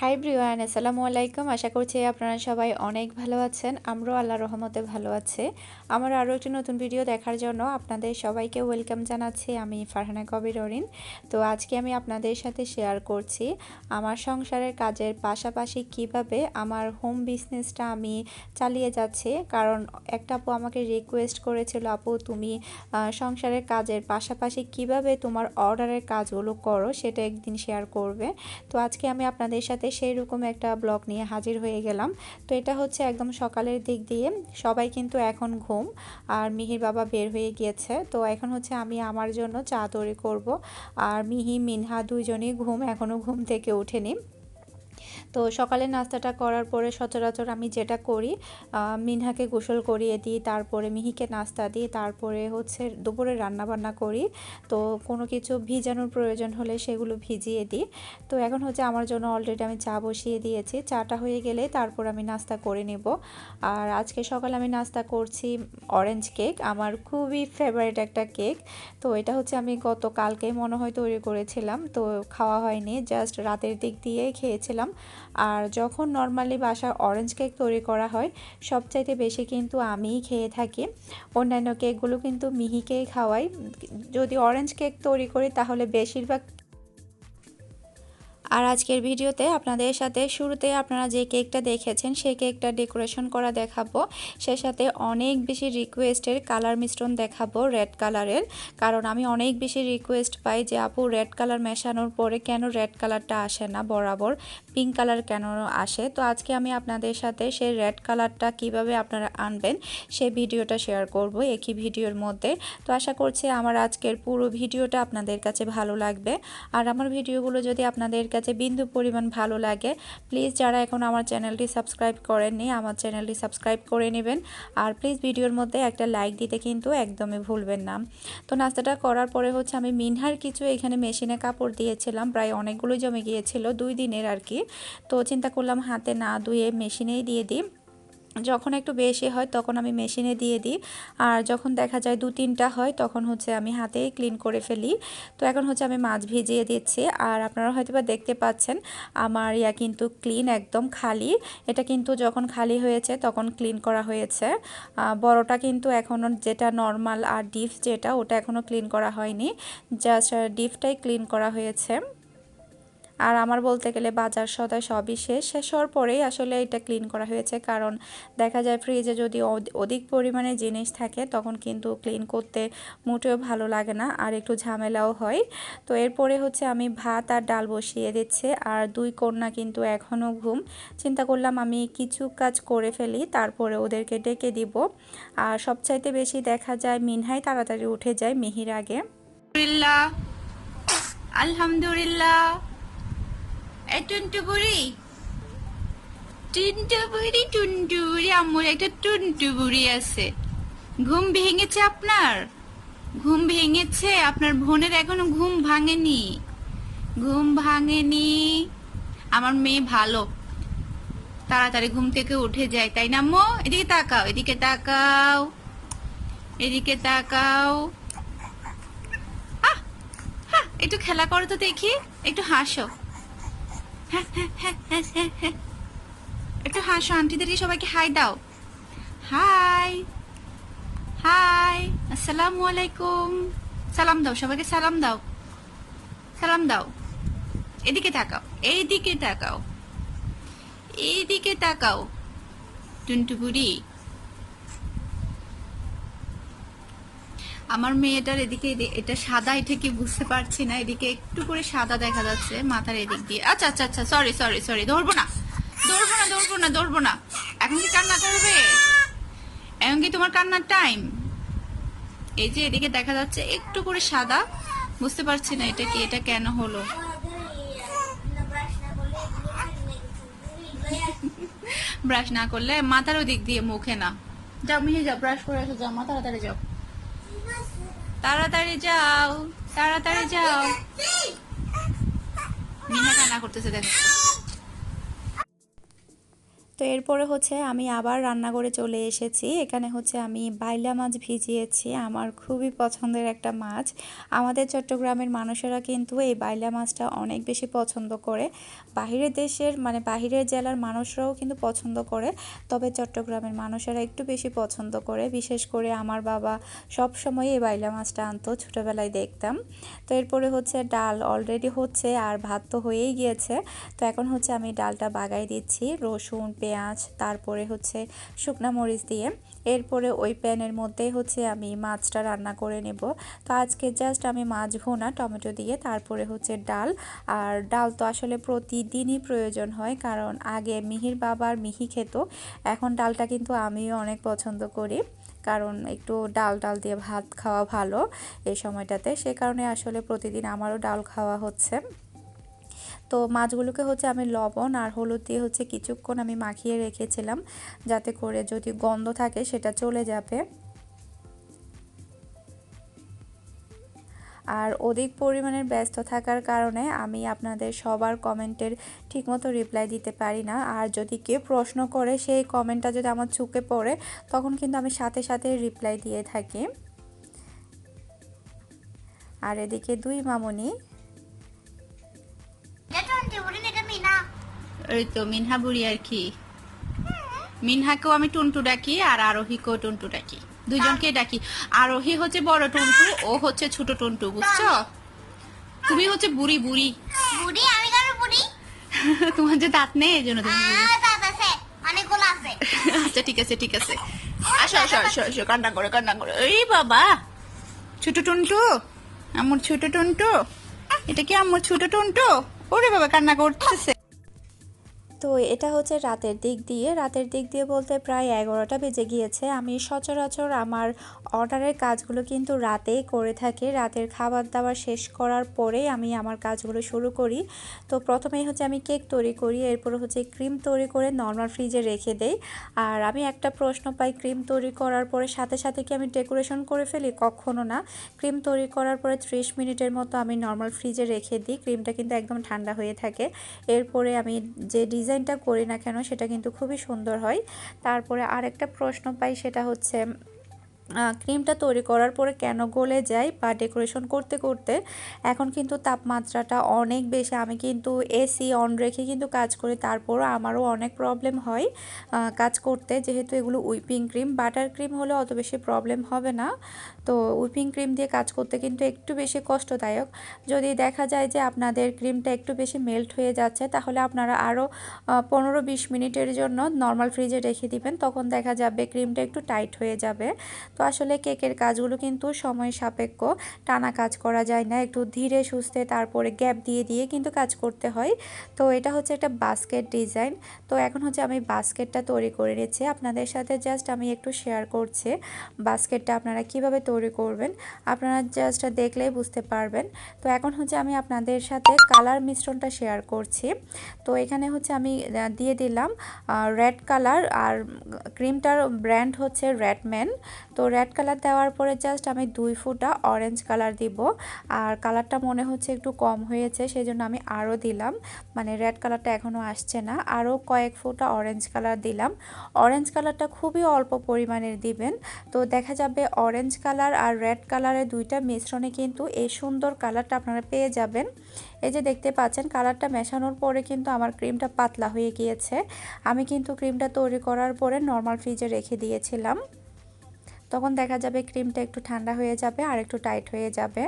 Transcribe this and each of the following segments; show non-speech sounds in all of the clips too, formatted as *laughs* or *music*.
High ব্রিওয়ান আসসালামু আলাইকুম আশা করছি আপনারা সবাই অনেক ভালো আছেন। আমরাও আল্লাহ রহমতে ভালো আছে। আমার আরও একটি নতুন ভিডিও দেখার জন্য আপনাদের সবাইকে ওয়েলকাম জানাচ্ছি। আমি ফারহানা কবির অরিন। তো আজকে আমি আপনাদের সাথে শেয়ার করছি আমার সংসারের কাজের পাশাপাশি কীভাবে আমার হোম বিজনেসটা আমি চালিয়ে যাচ্ছি। কারণ একটা আপু আমাকে রিকোয়েস্ট করেছিল, আপু, তুমি সংসারের কাজের পাশাপাশি কীভাবে তোমার অর্ডারের কাজগুলো করো? সেটা একদিন শেয়ার করবে। তো আজকে আমি আপনাদের সাথে সাথে সেই রকম একটা ব্লগ নিয়ে হাজির হয়ে গেলাম। তো এটা হচ্ছে একদম সকালের দিক দিয়ে। সবাই কিন্তু এখন ঘুম আর মিহির বাবা বের হয়ে গিয়েছে। তো এখন হচ্ছে আমি আমার জন্য চা তৈরি করব। আর মিহি, মিনহা দুইজনেই ঘুম এখনও ঘুম থেকে ওঠেনি। তো সকালে নাস্তাটা করার পরে সচরাচর আমি যেটা করি মিনহাকে গোসল করিয়ে দিই, তারপরে মিহিকে নাস্তা দিই, তারপরে হচ্ছে দুপুরে রান্না বান্না করি। তো কোনো কিছু ভিজানোর প্রয়োজন হলে সেগুলো ভিজিয়ে দিই। তো এখন হচ্ছে আমার জন্য অলরেডি আমি চা বসিয়ে দিয়েছি। চাটা হয়ে গেলে তারপর আমি নাস্তা করে নেব। আর আজকে সকালে আমি নাস্তা করছি অরেঞ্জ কেক আমার খুবই ফেভারিট একটা কেক তো এটা হচ্ছে আমি গত কালকে মনে হয় তৈরি করেছিলাম। তো খাওয়া হয়নি জাস্ট রাতের দিক দিয়ে খেয়েছিলাম। আর যখন নর্মালি বাসা অরেঞ্জ কেক তৈরি করা হয়, সবচাইতে বেশি কিন্তু আমিই খেয়ে থাকি। অন্যান্য কেকগুলো কিন্তু মিহিকেই খাওয়াই। যদি অরেঞ্জ কেক তৈরি করি, তাহলে বেশিরভাগ আর আজকের ভিডিওতে আপনাদের সাথে শুরুতে আপনারা যে কেকটা দেখেছেন সেই কেকটা ডেকোরেশন করা দেখাবো। সে সাথে অনেক বেশি রিকোয়েস্টের কালার মিশ্রণ দেখাবো রেড কালারের। কারণ আমি অনেক বেশি রিকোয়েস্ট পাই যে, আপু, রেড কালার মেশানোর পরে কেন রেড কালারটা আসে না? বরাবর পিঙ্ক কালার কেন আসে? তো আজকে আমি আপনাদের সাথে সেই রেড কালারটা কীভাবে আপনারা আনবেন সেই ভিডিওটা শেয়ার করব একই ভিডিওর মধ্যে। তো আশা করছি আমার আজকের পুরো ভিডিওটা আপনাদের কাছে ভালো লাগবে। আর আমার ভিডিওগুলো যদি আপনাদের কাছে বিন্দু পরিমাণ ভালো লাগে প্লিজ যারা এখন আমার চ্যানেলটি সাবস্ক্রাইব করেননি, আমার চ্যানেলটি সাবস্ক্রাইব করে নেবেন। আর প্লিজ ভিডিওর মধ্যে একটা লাইক দিতে কিন্তু একদমই ভুলবেন না। তো নাস্তাটা করার পরে হচ্ছে আমি মিনহার কিছু এখানে মেশিনে কাপড় দিয়েছিলাম, প্রায় অনেকগুলো জমে গিয়েছিল দুই দিনের আর কি। তো চিন্তা করলাম হাতে না ধুয়ে মেশিনেই দিয়ে দিই। যখন একটু বেশি হয় তখন আমি মেশিনে দিয়ে দিই। আর যখন দেখা যায় দু তিনটা হয় তখন হচ্ছে আমি হাতেই ক্লিন করে ফেলি। তো এখন হচ্ছে আমি মাছ ভিজিয়ে দিচ্ছি। আর আপনারা হয়তো বা দেখতে পাচ্ছেন, আমার ইয়া কিন্তু ক্লিন একদম খালি। এটা কিন্তু যখন খালি হয়েছে তখন ক্লিন করা হয়েছে। বড়টা কিন্তু এখনও যেটা নর্মাল আর ডিফ যেটা, ওটা এখনও ক্লিন করা হয়নি। জাস্ট ডিফটাই ক্লিন করা হয়েছে। আর আমার বলতে গেলে বাজার সদায় সবই শেষ। শেষ হওয়ার পরেই আসলে এটা ক্লিন করা হয়েছে। কারণ দেখা যায় ফ্রিজে যদি অধিক পরিমাণে জিনিস থাকে, তখন কিন্তু ক্লিন করতে মোটেও ভালো লাগে না আর একটু ঝামেলাও হয়। তো এরপরে হচ্ছে আমি ভাত আর ডাল বসিয়ে দিচ্ছে আর দুই কন্যা কিন্তু এখনও ঘুম। চিন্তা করলাম আমি কিছু কাজ করে ফেলি, তারপরে ওদেরকে ডেকে দিব। আর সবচাইতে বেশি দেখা যায় মিনহাই তাড়াতাড়ি উঠে যায় মিহির আগে। আলহামদুলিল্লাহ। টুনটু বুড়ি টুনটু বুড়ি টুনটু একটা টুনটু বুড়ি আছে। ঘুম ভেঙেছে আপনার? ঘুম ভেঙেছে, আপনার বোনের এখনও ঘুম ভাঙেনি। ঘুম ভাঙেনি। আমার মেয়ে ভালো। তাড়াতাড়ি ঘুম থেকে উঠে যায়, তাই না আম্মু? এদিকে তাকাও এদিকে তাকাও এদিকে তাকাও। একটু খেলা করো তো দেখি, একটু হাসো। একটু হাসো আন্টিদেরকে সবাইকে হাই দাও। হাই। হাই। আসসালামু আলাইকুম। সালাম দাও, সবাইকে সালাম দাও। সালাম দাও। এদিকে তাকাও, এইদিকে তাকাও। এইদিকে তাকাও। টুনটু বুড়ি আমার মেয়েটার এদিকে এটা সাদা, এটা কি বুঝতে পারছি না, এদিকে একটু করে সাদা দেখা যাচ্ছে মাথার এদিক দিয়ে। আচ্ছা আচ্ছা আচ্ছা সরি সরি সরি ধরবো না ধরবো না ধরবো না ধরবো না। এখন কি কান্না করবে? এখন কি তোমার কান্নার টাইম এই যে এদিকে দেখা যাচ্ছে একটু করে সাদা, বুঝতে পারছি না এটা কি, এটা কেন হলো? *laughs* ব্রাশ না করলে মাথার ওদিক দিয়ে মুখে না। যাও মিহে যাও ব্রাশ করে আসো, যাও, মা, তাড়াতাড়ি যাও। তাড়াতাড়ি যাও তাড়াতাড়ি যাও মিনা কান্না করতেছে দেখো তো এরপরে হচ্ছে আমি আবার রান্নাঘরে চলে এসেছি। এখানে হচ্ছে আমি বাইলা মাছ ভিজিয়েছি। আমার খুবই পছন্দের একটা মাছ। আমাদের চট্টগ্রামের মানুষেরা কিন্তু এই বাইলা মাছটা অনেক বেশি পছন্দ করে। বাহিরের দেশের মানে বাহিরের জেলার মানুষরাও কিন্তু পছন্দ করে। তবে চট্টগ্রামের মানুষেরা একটু বেশি পছন্দ করে। বিশেষ করে আমার বাবা সব সময় এই বাইলা মাছটা আনতো, ছোটোবেলায় দেখতাম। তো এরপরে হচ্ছে ডাল অলরেডি হচ্ছে আর ভাত তো হয়েই গিয়েছে। তো এখন হচ্ছে আমি ডালটা বাগাই দিচ্ছি। রসুন পেঁয়াজ, তারপরে হচ্ছে শুকনা মরিচ দিয়ে। এরপরে ওই প্যানের মধ্যেই হচ্ছে আমি মাছটা রান্না করে নেব। তো আজকে জাস্ট আমি মাছ ভোনা, টমেটো দিয়ে, তারপরে হচ্ছে ডাল। আর ডাল তো আসলে প্রতিদিনই প্রয়োজন হয়, কারণ আগে মিহির বাবার মিহি খেত। এখন ডালটা কিন্তু আমিও অনেক পছন্দ করি, কারণ একটু ডাল ডাল দিয়ে ভাত খাওয়া ভালো এই সময়টাতে। সে কারণে আসলে প্রতিদিন আমারও ডাল খাওয়া হচ্ছে। তো মাছগুলোকে হচ্ছে আমি লবণ আর হলুদ দিয়ে হচ্ছে কিছুক্ষণ আমি মাখিয়ে রেখেছিলাম যাতে করে যদি গন্ধ থাকে সেটা চলে যাবে। আর অধিক পরিমাণের ব্যস্ত থাকার কারণে আমি আপনাদের সবার কমেন্টের ঠিকমতো রিপ্লাই দিতে পারি না। আর যদি কেউ প্রশ্ন করে সেই কমেন্টটা যদি আমার চুকে পড়ে, তখন কিন্তু আমি সাথে সাথে রিপ্লাই দিয়ে থাকি। আর এদিকে দুই মামুনি ওই তো মিনহা বুড়ি আর কি। মিনহাকেও আমি টুনটু ডাকি আর আরোহীকেও টুনটু ডাকি। দুজনকে ডাকি। আরোহী হচ্ছে বড় টুনটু ও হচ্ছে ছোট টুনটু বুঝছ? তুমি হচ্ছে বুড়ি বুড়ি। বুড়ি আমি কেন বুড়ি? *laughs* তোমার যে দাঁত নেই এই জন্য তুমি। দাঁত আছে অনেকগুলো আছে। *laughs* আচ্ছা ঠিক আছে ঠিক আছে। আসো আসো আসো আসো কান্না করে কান্না করে। এই বাবা ছোট টুনটু আমার ছোট টুনটু। এটা কি আমার ছোট টুনটু? ওরে বাবা কান্না করতেছে। তো এটা হচ্ছে রাতের দিক দিয়ে। রাতের দিক দিয়ে বলতে প্রায় এগারোটা বেজে গিয়েছে। আমি সচরাচর আমার অর্ডারের কাজগুলো কিন্তু রাতেই করে থাকি। রাতের খাবার দাবার শেষ করার পরেই আমি আমার কাজগুলো শুরু করি। তো প্রথমেই হচ্ছে আমি কেক তৈরি করি, এরপর হচ্ছে ক্রিম তৈরি করে নর্মাল ফ্রিজে রেখে দেই। আর আমি একটা প্রশ্ন পাই, ক্রিম তৈরি করার পরে সাথে সাথে কি আমি ডেকোরেশন করে ফেলি? কখনো না। ক্রিম তৈরি করার পরে ত্রিশ মিনিটের মতো আমি নর্মাল ফ্রিজে রেখে দিই। ক্রিমটা কিন্তু একদম ঠান্ডা হয়ে থাকে। এরপরে আমি যে ডিজাইনটা করি না কেন, সেটা কিন্তু খুবই সুন্দর হয়। তারপরে আরেকটা প্রশ্ন পাই, সেটা হচ্ছে ক্রিমটা তৈরি করার পরে কেন গলে যায় বা ডেকোরেশন করতে করতে এখন কিন্তু তাপমাত্রাটা অনেক বেশি। আমি কিন্তু এসি অন রেখে কিন্তু কাজ করি, তারপরও আমারও অনেক প্রবলেম হয় কাজ করতে। যেহেতু এগুলো উইপিং ক্রিম বাটার ক্রিম হলে অত বেশি প্রবলেম হবে না। তো উইপিং ক্রিম দিয়ে কাজ করতে কিন্তু একটু বেশি কষ্টদায়ক। যদি দেখা যায় যে আপনাদের ক্রিমটা একটু বেশি মেল্ট হয়ে যাচ্ছে, তাহলে আপনারা আরও পনেরো বিশ মিনিটের জন্য নর্মাল ফ্রিজে রেখে দিবেন, তখন দেখা যাবে ক্রিমটা একটু টাইট হয়ে যাবে। তো আসলে কেকের কাজগুলো কিন্তু সময় সাপেক্ষ। টানা কাজ করা যায় না, একটু ধীরে সুস্থে তারপরে গ্যাপ দিয়ে দিয়ে কিন্তু কাজ করতে হয়। তো এটা হচ্ছে একটা বাস্কেট ডিজাইন তো এখন হচ্ছে আমি বাস্কেটটা তৈরি করে নিচ্ছি। আপনাদের সাথে জাস্ট আমি একটু শেয়ার করছি বাস্কেটটা আপনারা কীভাবে তৈরি করবেন। আপনারা জাস্ট দেখলেই বুঝতে পারবেন। তো এখন হচ্ছে আমি আপনাদের সাথে কালার মিশ্রণটা শেয়ার করছি। তো এখানে হচ্ছে আমি দিয়ে দিলাম রেড কালার আর ক্রিমটার ব্র্যান্ড হচ্ছে রেডম্যান তো রেড কালার দেওয়ার পরে জাস্ট আমি দুই ফুটা অরেঞ্জ কালার দিব। আর কালারটা মনে হচ্ছে একটু কম হয়েছে সেই জন্য আমি আরও দিলাম। মানে রেড কালারটা এখনও আসছে না। আরও কয়েক ফুটা অরেঞ্জ কালার দিলাম। অরেঞ্জ কালারটা খুবই অল্প পরিমাণের দিবেন। তো দেখা যাবে অরেঞ্জ কালার আর রেড কালারের দুইটা মিশ্রণে কিন্তু এই সুন্দর কালারটা আপনারা পেয়ে যাবেন। এই যে দেখতে পাচ্ছেন কালারটা মেশানোর পরে কিন্তু আমার ক্রিমটা পাতলা হয়ে গিয়েছে। আমি কিন্তু ক্রিমটা তৈরি করার পরে নর্মাল ফ্রিজে রেখে দিয়েছিলাম। তখন দেখা যাবে ক্রিমটা একটু ঠান্ডা হয়ে যাবে আর একটু টাইট হয়ে যাবে।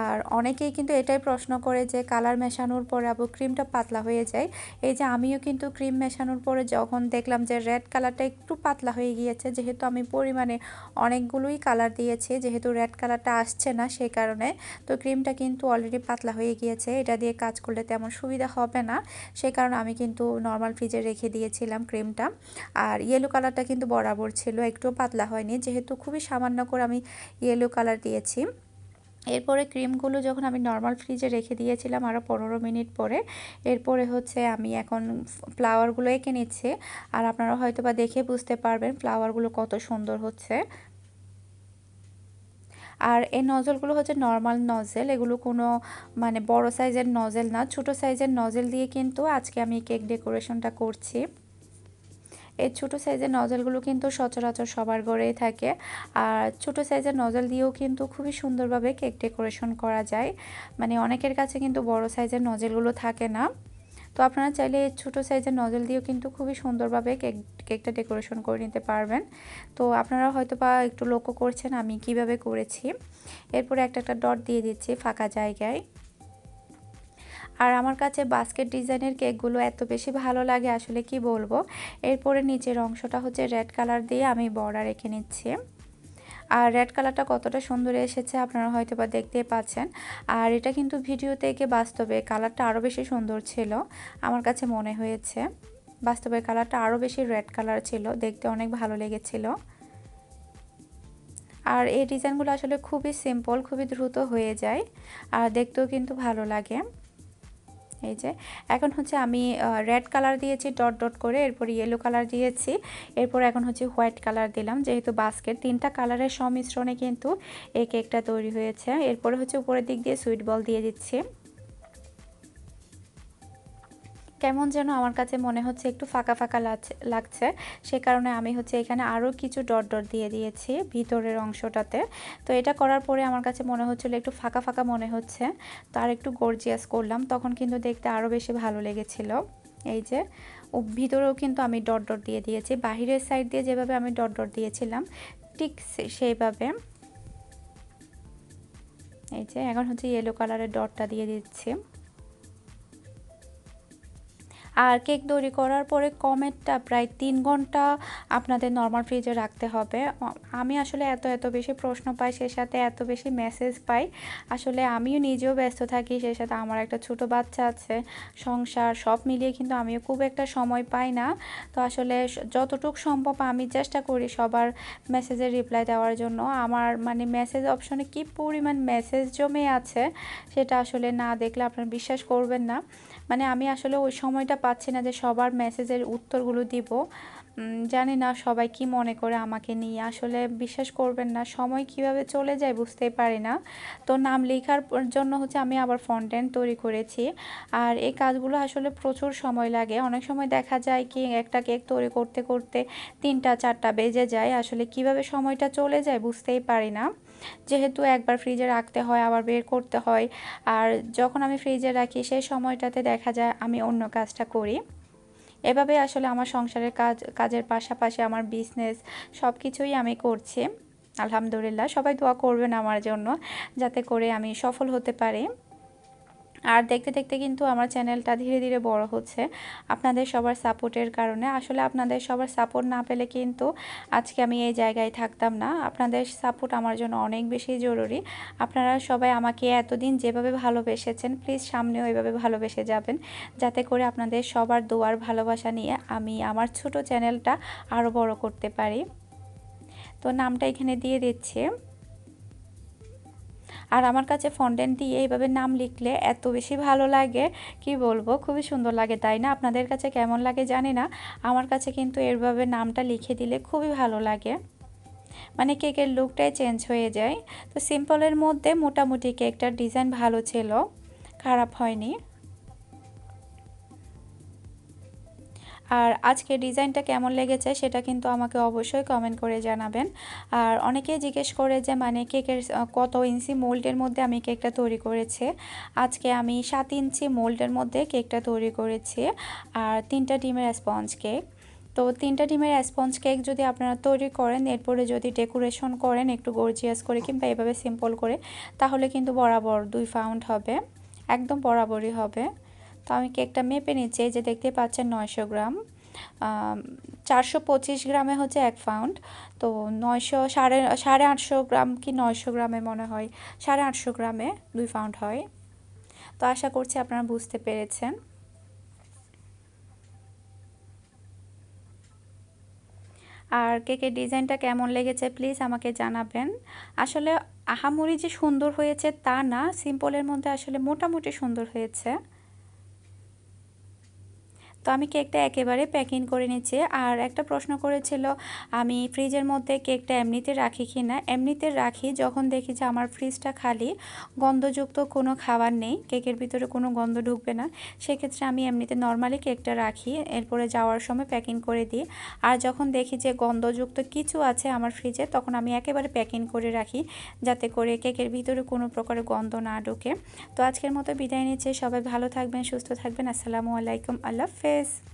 আর অনেকেই কিন্তু এটাই প্রশ্ন করে যে কালার মেশানোর পরে আবার ক্রিমটা পাতলা হয়ে যায়। এই যে আমিও কিন্তু ক্রিম মেশানোর পরে যখন দেখলাম যে রেড কালারটা একটু পাতলা হয়ে গিয়েছে, যেহেতু আমি পরিমাণে অনেকগুলোই কালার দিয়েছি, যেহেতু রেড কালারটা আসছে না সেই কারণে, তো ক্রিমটা কিন্তু অলরেডি পাতলা হয়ে গিয়েছে। এটা দিয়ে কাজ করলে তেমন সুবিধা হবে না। সেই কারণে আমি কিন্তু নর্মাল ফ্রিজে রেখে দিয়েছিলাম ক্রিমটা আর ইয়েলো কালারটা কিন্তু বরাবর ছিল একটু পাতলা হয়নি, যেহেতু খুবই সামান্য করে আমি ইয়েলো কালার দিয়েছি। এরপরে ক্রিমগুলো যখন আমি নর্মাল ফ্রিজে রেখে দিয়েছিলাম আরও পনেরো মিনিট পরে, এরপরে হচ্ছে আমি এখন ফ্লাওয়ারগুলো এঁকে নিচ্ছি। আর আপনারা হয়তো বা দেখে বুঝতে পারবেন ফ্লাওয়ারগুলো কত সুন্দর হচ্ছে। আর এই নজলগুলো হচ্ছে নর্মাল নজেল এগুলো কোনো মানে বড় সাইজের নজেল না, ছোট সাইজের নজেল দিয়ে কিন্তু আজকে আমি কেক ডেকোরেশনটা করছি। এই ছোটো সাইজের নজলগুলো কিন্তু সচরাচর সবার ঘরেই থাকে। আর ছোটো সাইজের নজল দিয়েও কিন্তু খুবই সুন্দরভাবে কেক ডেকোরেশন করা যায়। মানে অনেকের কাছে কিন্তু বড় সাইজের নজলগুলো থাকে না। তো আপনারা চাইলে এই ছোটো সাইজের নজল দিয়েও কিন্তু খুবই সুন্দরভাবে কেক কেকটা ডেকোরেশন করে নিতে পারবেন। তো আপনারা হয়তো বা একটু লক্ষ্য করছেন আমি কীভাবে করেছি। এরপরে একটা একটা ডট দিয়ে দিচ্ছি ফাঁকা জায়গায়। আর আমার কাছে বাস্কেট ডিজাইনের কেকগুলো এত বেশি ভালো লাগে, আসলে কি বলব? এরপরে নিচের অংশটা হচ্ছে রেড কালার দিয়ে আমি বর্ডার রেখে নিচ্ছি। আর রেড কালারটা কতটা সুন্দর এসেছে আপনারা হয়তো বা দেখতে পাচ্ছেন। আর এটা কিন্তু ভিডিও থেকে বাস্তবে কালারটা আরও বেশি সুন্দর ছিল, আমার কাছে মনে হয়েছে। বাস্তবে কালারটা আরও বেশি রেড কালার ছিল, দেখতে অনেক ভালো লেগেছিল। আর এই ডিজাইনগুলো আসলে খুবই সিম্পল খুবই দ্রুত হয়ে যায়, আর দেখতেও কিন্তু ভালো লাগে। এই যে, এখন হচ্ছে আমি রেড কালার দিয়েছি ডট ডট করে, এরপর ইয়েলো কালার দিয়েছি, এরপর এখন হচ্ছে হোয়াইট কালার দিলাম, যেহেতু বাস্কেট তিনটা কালারের সংমিশ্রণে কিন্তু এই কেকটা তৈরি হয়েছে, এরপরে হচ্ছে উপরের দিক দিয়ে সুইট বল দিয়ে দিচ্ছি। কেমন যেন আমার কাছে মনে হচ্ছে একটু ফাঁকা ফাঁকা লাগছে সে কারণে আমি হচ্ছে এখানে আরও কিছু ডট ডট দিয়ে দিয়েছি ভিতরের অংশটাতে। তো এটা করার পরে আমার কাছে মনে হচ্ছিল একটু ফাঁকা ফাঁকা মনে হচ্ছে। তো আর একটু গর্জিয়াস করলাম, তখন কিন্তু দেখতে আরও বেশি ভালো লেগেছিল। এই যে ভিতরেও কিন্তু আমি ডট ডট দিয়ে দিয়েছি। বাহিরের সাইড দিয়ে যেভাবে আমি ডট ডট দিয়েছিলাম, ঠিক সেইভাবে। এই যে, এখন হচ্ছে ইয়েলো কালারের ডটটা দিয়ে দিচ্ছি। আর কেক তৈরি করার পরে কমেটটা প্রায় তিন ঘণ্টা আপনাদের নর্মাল ফ্রিজে রাখতে হবে। আমি আসলে এত এত বেশি প্রশ্ন পাই, সে সাথে এত বেশি মেসেজ পাই। আসলে আমিও নিজেও ব্যস্ত থাকি, সে সাথে আমার একটা ছোট বাচ্চা আছে, সংসার সব মিলিয়ে কিন্তু আমিও খুব একটা সময় পাই না। তো আসলে যতটুকু সম্ভব আমি চেষ্টা করি সবার মেসেজের রিপ্লাই দেওয়ার জন্য। আমার মানে মেসেজ অপশনে কি পরিমাণ মেসেজ জমে আছে, সেটা আসলে না দেখলে আপনারা বিশ্বাস করবেন না। মানে আমি আসলে ওই সময়টা পাচ্ছি না যে সবার মেসেজের উত্তরগুলো দিব। জানি না সবাই কি মনে করে আমাকে নিয়ে। আসলে বিশ্বাস করবেন না, সময় কীভাবে চলে যায় বুঝতেই পারি না। তো নাম লেখার জন্য হচ্ছে আমি আবার ফন্টেন্ট তৈরি করেছি। আর এই কাজগুলো আসলে প্রচুর সময় লাগে। অনেক সময় দেখা যায় কি, একটা কেক তৈরি করতে করতে তিনটা, চারটা বেজে যায়। আসলে কীভাবে সময়টা চলে যায় বুঝতেই পারি না। যেহেতু একবার ফ্রিজে রাখতে হয়, আবার বের করতে হয়। আর যখন আমি ফ্রিজে রাখি, সেই সময়টাতে দেখা যায় আমি অন্য কাজটা করি। এভাবে আসলে আমার সংসারের কাজ, কাজের পাশাপাশি আমার বিজনেস সব কিছুই আমি করছি। আলহামদুলিল্লাহ, সবাই দোয়া করবেন আমার জন্য যাতে করে আমি সফল হতে পারি। আর দেখতে দেখতে কিন্তু আমার চ্যানেলটা ধীরে ধীরে বড় হচ্ছে। আপনাদের সবার সাপোর্টের কারণে। আসলে আপনাদের সবার সাপোর্ট না পেলে কিন্তু আজকে আমি এই জায়গায় থাকতাম না। আপনাদের সাপোর্ট আমার জন্য অনেক বেশি জরুরি। আপনারা সবাই আমাকে এতদিন যেভাবে ভালোবেসেছেন, প্লিজ সামনেও এভাবে ভালোবেসে যাবেন। যাতে করে আপনাদের সবার দোয়ার ভালোবাসা নিয়ে আমি আমার ছোট চ্যানেলটা আরও বড় করতে পারি। তো নামটা এখানে দিয়ে দিচ্ছি। আর আমার কাছে ফন্ডেন্ট দিয়ে এইভাবে নাম লিখলে এত বেশি ভালো লাগে, কি বলব? খুবই সুন্দর লাগে, তাই না? আপনাদের কাছে কেমন লাগে জানি না। আমার কাছে কিন্তু এরভাবে নামটা লিখে দিলে খুবই ভালো লাগে। মানে কেকের লুকটাই চেঞ্জ হয়ে যায়। তো সিম্পলের মধ্যে মোটামুটি কেকটার ডিজাইন ভালো ছিল, খারাপ হয়নি। আর আজকে ডিজাইনটা কেমন লেগেছে সেটা কিন্তু আমাকে অবশ্যই কমেন্ট করে জানাবেন। আর অনেকেই জিজ্ঞেস করে যে মানে কেকের কত ইঞ্চি মোল্ডের মধ্যে আমি কেকটা তৈরি করেছি? আজকে আমি সাত ইঞ্চি মোল্ডের মধ্যে কেকটা তৈরি করেছি আর তিনটা ডিমের স্পঞ্জ কেক তো তিনটা ডিমের স্পঞ্জ কেক যদি আপনারা তৈরি করেন, এরপরে যদি ডেকোরেশন করেন একটু গর্জিয়াস করে কিংবা এভাবে সিম্পল করে, তাহলে কিন্তু বরাবর দুই পাউন্ড হবে, একদম বরাবরই হবে। তো আমি কেকটা মেপে নিচ্ছি যে দেখতে পাচ্ছেন নয়শো গ্রাম। চারশো পঁচিশ গ্রামে হচ্ছে এক পাউন্ড। তো নয়শো সাড়ে সাড়ে আটশো গ্রাম কি নয়শো গ্রামে মনে হয়, সাড়ে আটশো গ্রামে দুই পাউন্ড হয়। তো আশা করছি আপনারা বুঝতে পেরেছেন। আর কেকের ডিজাইনটা কেমন লেগেছে প্লিজ আমাকে জানাবেন। আসলে আহামরি যে সুন্দর হয়েছে তা না, সিম্পলের মধ্যে আসলে মোটামুটি সুন্দর হয়েছে। তো আমি কেকটা একেবারে প্যাকিং করে নিচ্ছি। আর একটা প্রশ্ন করেছিল, আমি ফ্রিজের মধ্যে কেকটা এমনিতে রাখি কি না? এমনিতে রাখি যখন দেখি যে আমার ফ্রিজটা খালি, গন্ধযুক্ত কোনো খাবার নেই, কেকের ভিতরে কোনো গন্ধ ঢুকবে না, সেক্ষেত্রে আমি এমনিতে নর্মালি কেকটা রাখি, এরপরে যাওয়ার সময় প্যাকিং করে দিই। আর যখন দেখি যে গন্ধযুক্ত কিছু আছে আমার ফ্রিজে, তখন আমি একেবারে প্যাকিং করে রাখি, যাতে করে কেকের ভিতরে কোনো প্রকারের গন্ধ না ঢোকে। তো আজকের মতো বিদায় নিচ্ছে, সবাই ভালো থাকবেন, সুস্থ থাকবেন, আসসালামু আলাইকুম, আল্লাহ হাফেজ। tardes.